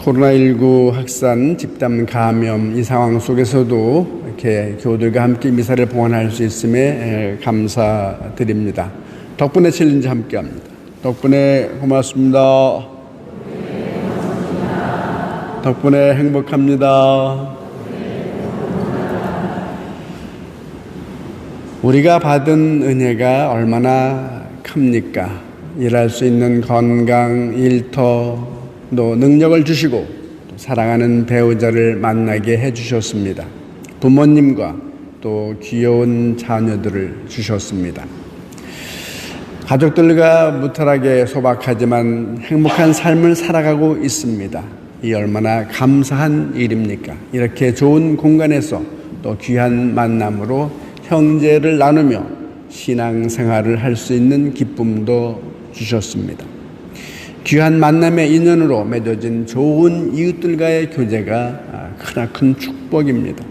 코로나19 확산 집단 감염 이 상황 속에서도 이렇게 교우들과 함께 미사를 봉헌할 수 있음에 에, 감사드립니다. 덕분에 챌린지 함께 합니다. 덕분에 고맙습니다. 덕분에 행복합니다. 우리가 받은 은혜가 얼마나 큽니까? 일할 수 있는 건강, 일터, 또 능력을 주시고 또 사랑하는 배우자를 만나게 해주셨습니다. 부모님과 또 귀여운 자녀들을 주셨습니다. 가족들과 무탈하게 소박하지만 행복한 삶을 살아가고 있습니다. 이 얼마나 감사한 일입니까? 이렇게 좋은 공간에서 또 귀한 만남으로 형제를 나누며 신앙생활을 할 수 있는 기쁨도 주셨습니다. 귀한 만남의 인연으로 맺어진 좋은 이웃들과의 교제가 크나큰 축복입니다.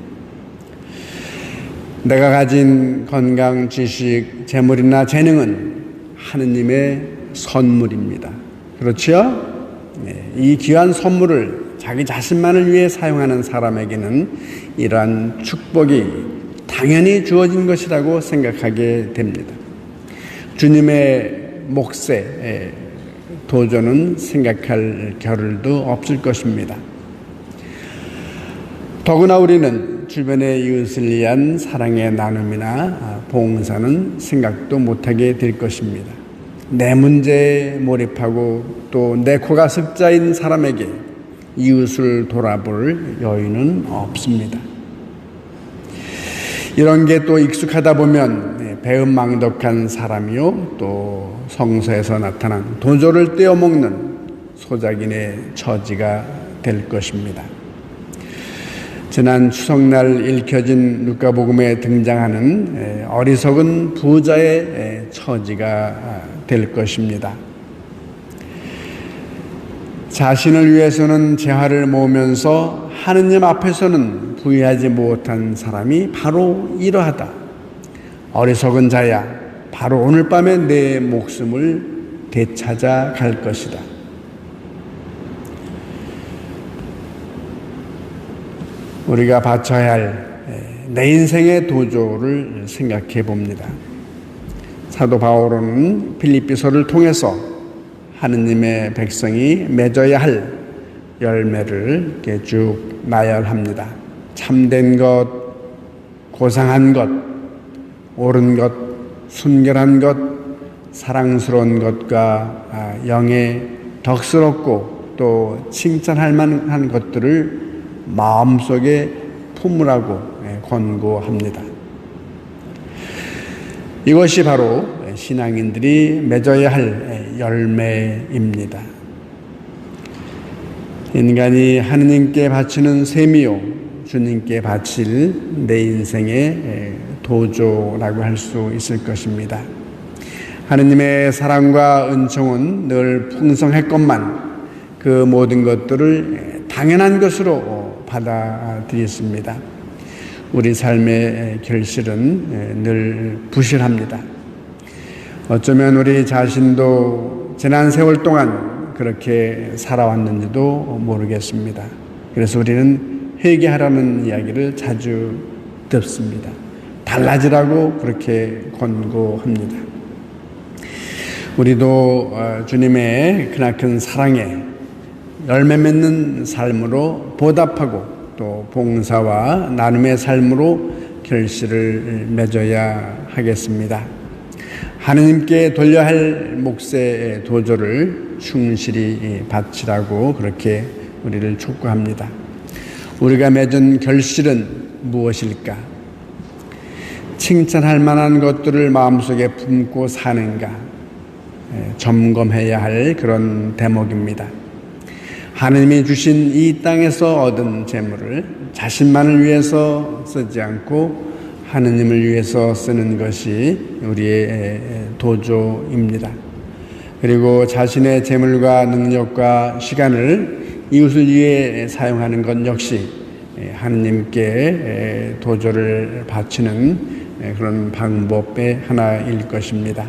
내가 가진 건강, 지식, 재물이나 재능은 하느님의 선물입니다. 그렇지요? 네, 이 귀한 선물을 자기 자신만을 위해 사용하는 사람에게는 이러한 축복이 당연히 주어진 것이라고 생각하게 됩니다. 주님의 몫에 도전은 생각할 겨를도 없을 것입니다. 더구나 우리는 주변의 이웃을 위한 사랑의 나눔이나 봉사는 생각도 못하게 될 것입니다. 내 문제에 몰입하고 또 내 코가 석자인 사람에게 이웃을 돌아볼 여유는 없습니다. 이런 게 또 익숙하다 보면 배은망덕한 사람이요 또 성서에서 나타난 도조를 떼어먹는 소작인의 처지가 될 것입니다. 지난 추석날 읽혀진 누가복음에 등장하는 어리석은 부자의 처지가 될 것입니다. 자신을 위해서는 재화를 모으면서 하느님 앞에서는 부유하지 못한 사람이 바로 이러하다. 어리석은 자야, 바로 오늘 밤에 내 목숨을 되찾아 갈 것이다. 우리가 바쳐야 할 내 인생의 도조를 생각해 봅니다. 사도 바울은 필리피서를 통해서 하느님의 백성이 맺어야 할 열매를 쭉 나열합니다. 참된 것, 고상한 것, 옳은 것, 순결한 것, 사랑스러운 것과 영에 덕스럽고 또 칭찬할 만한 것들을 마음속에 품으라고 권고합니다. 이것이 바로 신앙인들이 맺어야 할 열매입니다. 인간이 하느님께 바치는 셈이요 주님께 바칠 내 인생의 도조라고 할 수 있을 것입니다. 하느님의 사랑과 은총은 늘 풍성했건만 그 모든 것들을 당연한 것으로 받아들였습니다. 우리 삶의 결실은 늘 부실합니다. 어쩌면 우리 자신도 지난 세월 동안 그렇게 살아왔는지도 모르겠습니다. 그래서 우리는 회개하라는 이야기를 자주 듣습니다. 달라지라고 그렇게 권고합니다. 우리도 주님의 크나큰 사랑에 열매 맺는 삶으로 보답하고 또 봉사와 나눔의 삶으로 결실을 맺어야 하겠습니다. 하느님께 돌려 할 몫의 도조를 충실히 바치라고 그렇게 우리를 촉구합니다. 우리가 맺은 결실은 무엇일까? 칭찬할 만한 것들을 마음속에 품고 사는가? 점검해야 할 그런 대목입니다. 하느님이 주신 이 땅에서 얻은 재물을 자신만을 위해서 쓰지 않고 하느님을 위해서 쓰는 것이 우리의 도조입니다. 그리고 자신의 재물과 능력과 시간을 이웃을 위해 사용하는 것 역시 하느님께 도조를 바치는 그런 방법의 하나일 것입니다.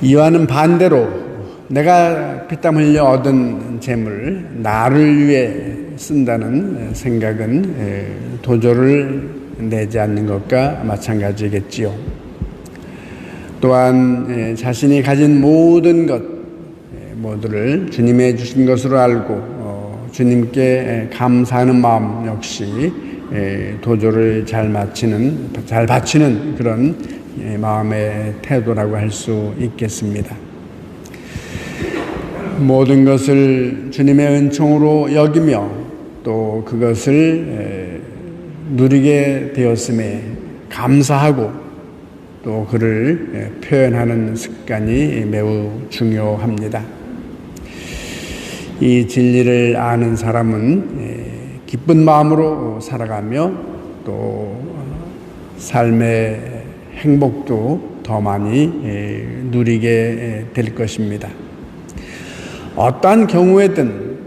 이와는 반대로 내가 피땀 흘려 얻은 재물, 나를 위해 쓴다는 생각은 에, 도저를 내지 않는 것과 마찬가지겠지요. 또한 에, 자신이 가진 모든 것 에, 모두를 주님의 주신 것으로 알고 어, 주님께 에, 감사하는 마음 역시 에, 도저를 잘 마치는 잘 바치는 그런 에, 마음의 태도라고 할 수 있겠습니다. 모든 것을 주님의 은총으로 여기며 또 그것을 누리게 되었음에 감사하고 또 그를 표현하는 습관이 매우 중요합니다. 이 진리를 아는 사람은 기쁜 마음으로 살아가며 또 삶의 행복도 더 많이 누리게 될 것입니다. 어떠한 경우에든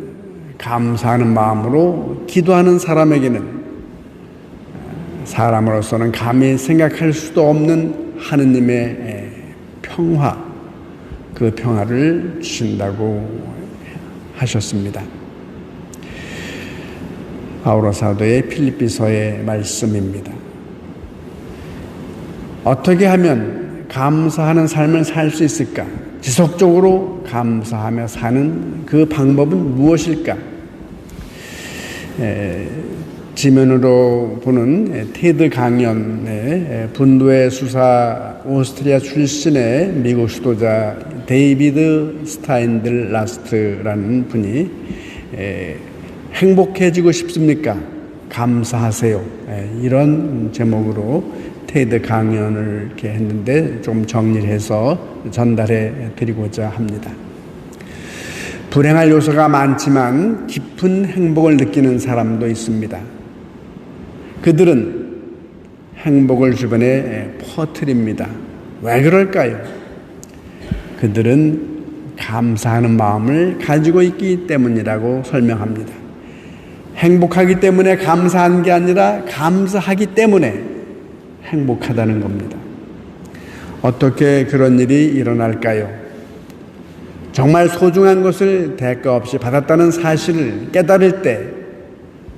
감사하는 마음으로 기도하는 사람에게는 사람으로서는 감히 생각할 수도 없는 하느님의 평화, 그 평화를 주신다고 하셨습니다. 바오로 사도의 필리피서의 말씀입니다. 어떻게 하면 감사하는 삶을 살 수 있을까? 지속적으로 감사하며 사는 그 방법은 무엇일까? 에, 지면으로 보는 테드 강연의 분도의 수사 오스트리아 출신의 미국 수도자 데이비드 스타인들 라스트라는 분이 에, 행복해지고 싶습니까? 감사하세요. 에, 이런 제목으로 테드 강연을 이렇게 했는데 좀 정리를 해서 전달해 드리고자 합니다. 불행할 요소가 많지만 깊은 행복을 느끼는 사람도 있습니다. 그들은 행복을 주변에 퍼뜨립니다. 왜 그럴까요? 그들은 감사하는 마음을 가지고 있기 때문이라고 설명합니다. 행복하기 때문에 감사한 게 아니라 감사하기 때문에 행복하다는 겁니다. 어떻게 그런 일이 일어날까요? 정말 소중한 것을 대가 없이 받았다는 사실을 깨달을 때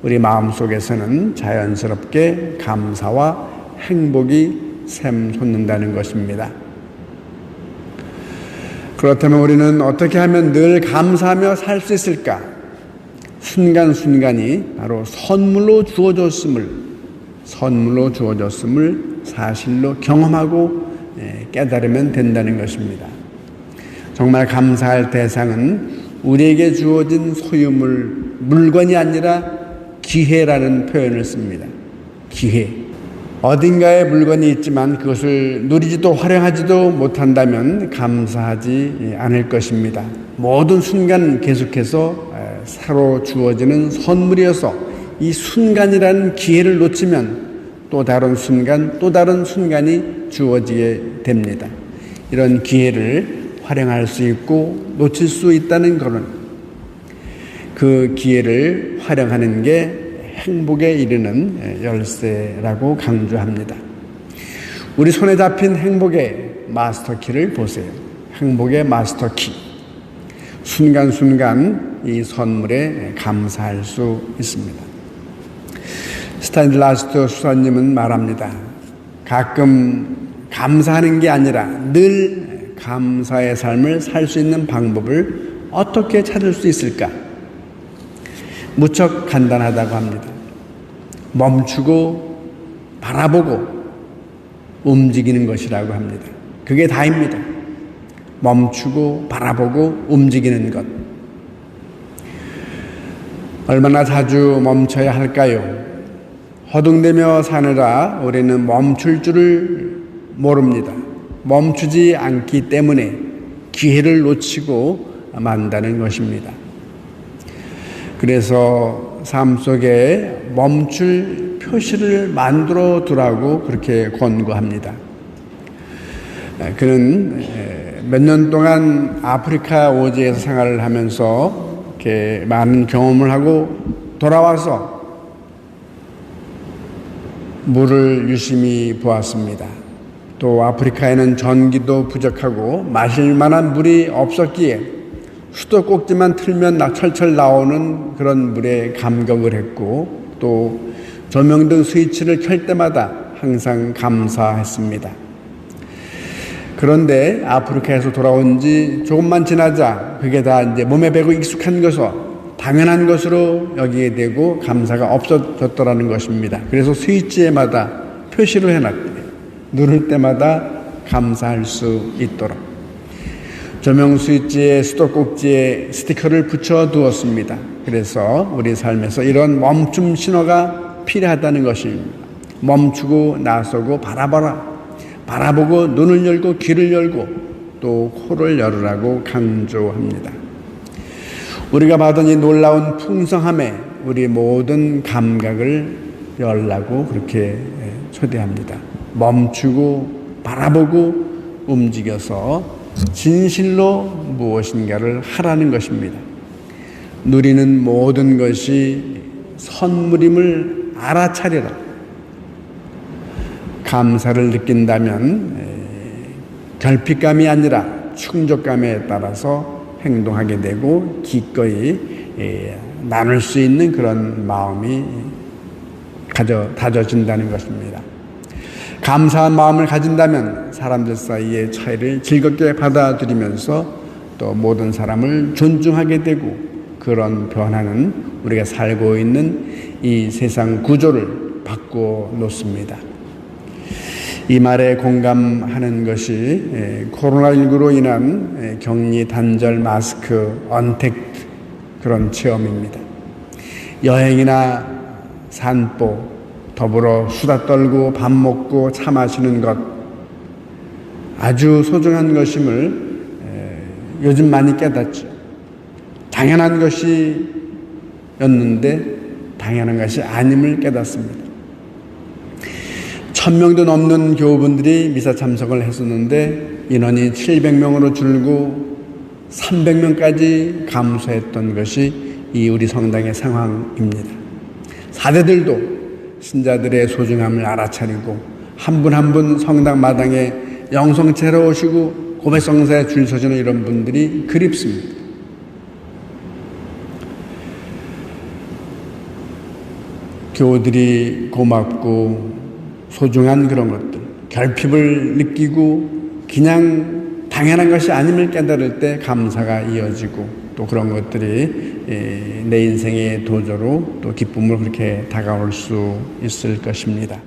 우리 마음속에서는 자연스럽게 감사와 행복이 샘솟는다는 것입니다. 그렇다면 우리는 어떻게 하면 늘 감사하며 살 수 있을까? 순간순간이 바로 선물로 주어졌음을, 선물로 주어졌음을 사실로 경험하고 깨달으면 된다는 것입니다. 정말 감사할 대상은 우리에게 주어진 소유물, 물건이 아니라 기회라는 표현을 씁니다. 기회. 어딘가에 물건이 있지만 그것을 누리지도 활용하지도 못한다면 감사하지 않을 것입니다. 모든 순간 계속해서 새로 주어지는 선물이어서 이 순간이라는 기회를 놓치면 또 다른 순간, 또 다른 순간이 주어지게 됩니다. 이런 기회를 활용할 수 있고 놓칠 수 있다는 것은 그 기회를 활용하는 게 행복에 이르는 열쇠라고 강조합니다. 우리 손에 잡힌 행복의 마스터키를 보세요. 행복의 마스터키. 순간순간 이 선물에 감사할 수 있습니다. 스탄드라스트 수사님은 말합니다. 가끔 감사하는 게 아니라 늘 감사의 삶을 살 수 있는 방법을 어떻게 찾을 수 있을까? 무척 간단하다고 합니다. 멈추고 바라보고 움직이는 것이라고 합니다. 그게 다입니다. 멈추고 바라보고 움직이는 것. 얼마나 자주 멈춰야 할까요? 허둥대며 사느라 우리는 멈출 줄을 모릅니다. 멈추지 않기 때문에 기회를 놓치고 만다는 것입니다. 그래서 삶 속에 멈출 표시를 만들어 두라고 그렇게 권고합니다. 그는 몇 년 동안 아프리카 오지에서 생활을 하면서 이렇게 많은 경험을 하고 돌아와서 물을 유심히 보았습니다. 또 아프리카에는 전기도 부족하고 마실 만한 물이 없었기에 수도꼭지만 틀면 나 철철 나오는 그런 물에 감격을 했고 또 조명등 스위치를 켤 때마다 항상 감사했습니다. 그런데 아프리카에서 돌아온 지 조금만 지나자 그게 다 이제 몸에 배고 익숙한 것으로 당연한 것으로 여기게 되고 감사가 없어졌더라는 것입니다. 그래서 스위치에마다 표시를 해놨대요. 누를 때마다 감사할 수 있도록. 조명 스위치에 수도꼭지에 스티커를 붙여 두었습니다. 그래서 우리 삶에서 이런 멈춤 신호가 필요하다는 것입니다. 멈추고 나서고 바라봐라. 바라보고 눈을 열고 귀를 열고 또 코를 열으라고 강조합니다. 우리가 받은 이 놀라운 풍성함에 우리 모든 감각을 열라고 그렇게 초대합니다. 멈추고 바라보고 움직여서 진실로 무엇인가를 하라는 것입니다. 누리는 모든 것이 선물임을 알아차리라. 감사를 느낀다면 결핍감이 아니라 충족감에 따라서 행동하게 되고 기꺼이 나눌 수 있는 그런 마음이 가져 다져진다는 것입니다. 감사한 마음을 가진다면 사람들 사이의 차이를 즐겁게 받아들이면서 또 모든 사람을 존중하게 되고 그런 변화는 우리가 살고 있는 이 세상 구조를 바꿔 놓습니다. 이 말에 공감하는 것이 코로나19로 인한 격리 단절 마스크 언택트 그런 체험입니다. 여행이나 산보, 더불어 수다 떨고 밥 먹고 차 마시는 것 아주 소중한 것임을 요즘 많이 깨닫죠. 당연한 것이었는데 당연한 것이 아님을 깨닫습니다. 천 명도 넘는 교우분들이 미사 참석을 했었는데 인원이 700명으로 줄고 300명까지 감소했던 것이 이 우리 성당의 상황입니다. 사대들도 신자들의 소중함을 알아차리고 한 분 한 분 성당 마당에 영성체로 오시고 고백성사에 줄 서주는 이런 분들이 그립습니다. 교우들이 고맙고 소중한 그런 것들, 결핍을 느끼고 그냥 당연한 것이 아님을 깨달을 때 감사가 이어지고 또 그런 것들이 내 인생의 도저로 또 기쁨을 그렇게 다가올 수 있을 것입니다.